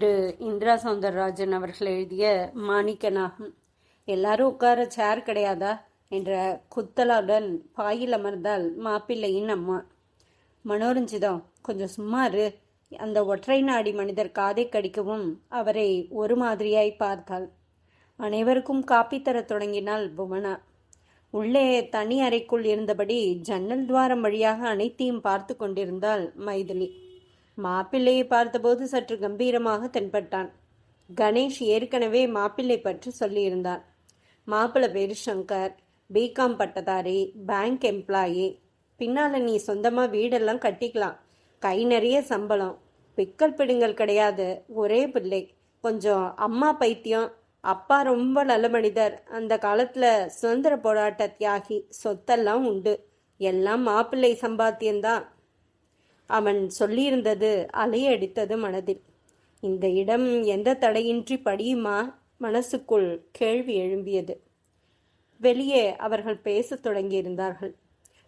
திரு இந்திரா சௌந்தரராஜன் அவர்கள் எழுதிய மாணிக்கனாகும். எல்லாரும் உட்கார சேர் கிடையாதா? என்ற குத்தலாவுடன் பாயில் அமர்ந்தால் மாப்பிள்ளையின் அம்மா. மனோரஞ்சிதம் கொஞ்சம் சும்மா இரு. அந்த ஒற்றை நாடி மனிதர் காதை கடிக்கவும் அவரை ஒரு மாதிரியாய் பார்த்தாள். அனைவருக்கும் காப்பி தர தொடங்கினாள் புவனா. உள்ளே தனி அறைக்குள் இருந்தபடி ஜன்னல் துவாரம் வழியாக அனைத்தையும் பார்த்து கொண்டிருந்தாள் மைதிலி. மாப்பிள்ளையை பார்த்தபோது சற்று கம்பீரமாக தென்பட்டான். கணேஷ் ஏற்கனவே மாப்பிள்ளை பற்றி சொல்லியிருந்தான் மாப்பிள்ளை பேரு சங்கர். பிகாம் பட்டதாரி பேங்க் எம்ப்ளாயி பின்னால் நீ சொந்தமாக வீடெல்லாம் கட்டிக்கலாம். கை நிறைய சம்பளம். பிக்கல் பிடுங்கல் கிடையாது. ஒரே பிள்ளை. கொஞ்சம் அம்மா பைத்தியம். அப்பா ரொம்ப நல்ல மனிதர். அந்த காலத்தில் சுதந்திர போராட்ட தியாகி சொத்தெல்லாம் உண்டு. எல்லாம் மாப்பிள்ளை சம்பாத்தியம்தான். அவன் சொல்லியிருந்தது அலையடித்தது மனதில். இந்த இடம் எந்த தடையின்றி படியுமா? மனசுக்குள் கேள்வி எழும்பியது. வெளியே அவர்கள் பேசத் தொடங்கியிருந்தார்கள்.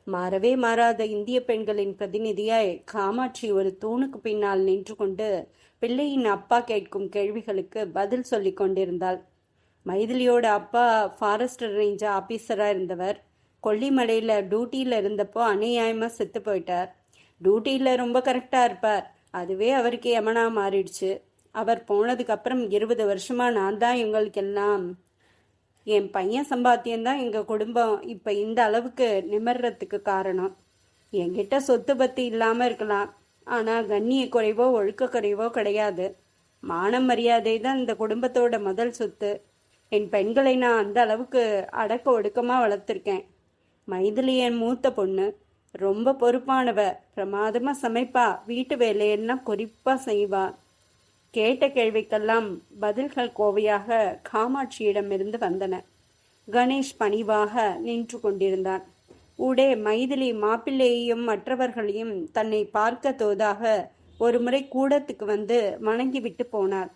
மாறவே மாறாத இந்திய பெண்களின் பிரதிநிதியாய் காமாட்சி ஒரு தூணுக்கு பின்னால் நின்று கொண்டு பிள்ளையின் அப்பா கேட்கும் கேள்விகளுக்கு பதில் சொல்லி கொண்டிருந்தாள். மைதிலியோட அப்பா ஃபாரஸ்ட் ரேஞ்ச் ஆபீசராக இருந்தவர். கொல்லிமலையில் டியூட்டியில் இருந்தப்போ அநியாயமாக செத்து போயிட்டார். டியூட்டியில் ரொம்ப கரெக்டாக இருப்பார். அதுவே அவருக்கு யமனா மாறிடுச்சு. அவர் போனதுக்கப்புறம் இருபது வருஷமாக நான் தான் இவங்களுக்கெல்லாம் என் பையன் சம்பாத்தியம்தான் எங்கள் குடும்பம். இப்போ இந்த அளவுக்கு நிமர்றதுக்கு காரணம். என்கிட்ட சொத்து பத்தி இல்லாமல் இருக்கலாம். ஆனால் கண்ணிய குறைவோ ஒழுக்க குறைவோ கிடையாது. மான மரியாதை தான் இந்த குடும்பத்தோட முதல் சொத்து. என் பெண்களை நான் அந்த அளவுக்கு அடக்க ஒடுக்கமாக வளர்த்துருக்கேன். மைதிலி என் மூத்த பொண்ணு. ரொம்ப பொறுப்பானவ பிரமாதமாக சமைப்பா வீட்டு வேலையெல்லாம் குறிப்பாக செய்வா. கேட்ட கேள்விக்கெல்லாம் பதில்கள் கோவையாக காமாட்சியிடமிருந்து வந்தன. கணேஷ் பணிவாக நின்று கொண்டிருந்தான். ஊடே மைதிலி மாப்பிள்ளையையும் மற்றவர்களையும் தன்னை பார்க்க தோதாக ஒரு முறை கூடத்துக்கு வந்து வணங்கிவிட்டு போனார்.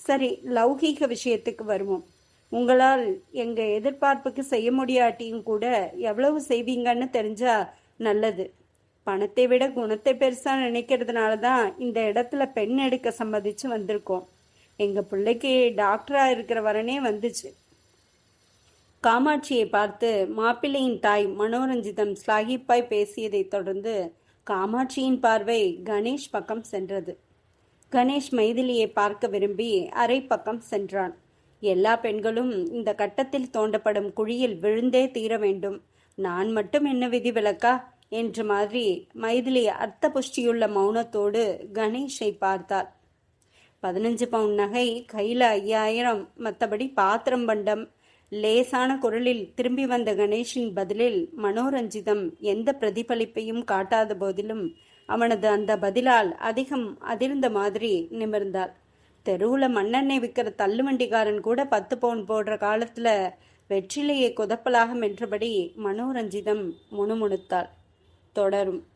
சரி லௌகீக விஷயத்துக்கு வருவோம். உங்களால் எங்க எதிர்பார்ப்புக்கு செய்ய முடியாட்டியும் கூட எவ்வளவு செய்வீங்கன்னு தெரிஞ்சா நல்லது. பணத்தை விட குணத்தை பெருசாக நினைக்கிறதுனால தான் இந்த இடத்துல பெண் எடுக்க சம்மதிச்சு வந்திருக்கோம். எங்கள் பிள்ளைக்கு டாக்டராக இருக்கிற வரனே வந்துச்சு. காமாட்சியை பார்த்து மாப்பிள்ளையின் தாய் மனோரஞ்சிதம் ஸ்லாகிப்பாய் பேசியதைத் தொடர்ந்து காமாட்சியின் பார்வை கணேஷ் பக்கம் சென்றது. கணேஷ் மைதிலியை பார்க்க விரும்பி அரை பக்கம் சென்றான். எல்லா பெண்களும் இந்த கட்டத்தில் தோண்டப்படும் குழியில் விழுந்தே தீர வேண்டும். நான் மட்டும் என்ன விதி விலக்கா என்று மாதிரி மைதிலி அர்த்த புஷ்டியுள்ள மௌனத்தோடு கணேஷை பார்த்தார் பதினஞ்சு பவுன் நகை கையில் ஐயாயிரம் மற்றபடி பாத்திரம் பண்டம் லேசான குரலில் திரும்பி வந்த கணேஷின் பதிலில் மனோரஞ்சிதம் எந்த பிரதிபலிப்பையும் காட்டாத போதிலும் அவனது அந்த பதிலால் அதிகம் அதிர்ந்த மாதிரி நிமிர்ந்தாள். தெருவுல மண்ணெண்ணெய் விற்கிற தள்ளுவண்டிக்காரன் கூட பத்து பவுன் போடுற காலத்துல வெற்றிலையை குதப்பலாக மென்றபடி மனோரஞ்சிதம் முணுமுணுத்தாள். தொடரும்.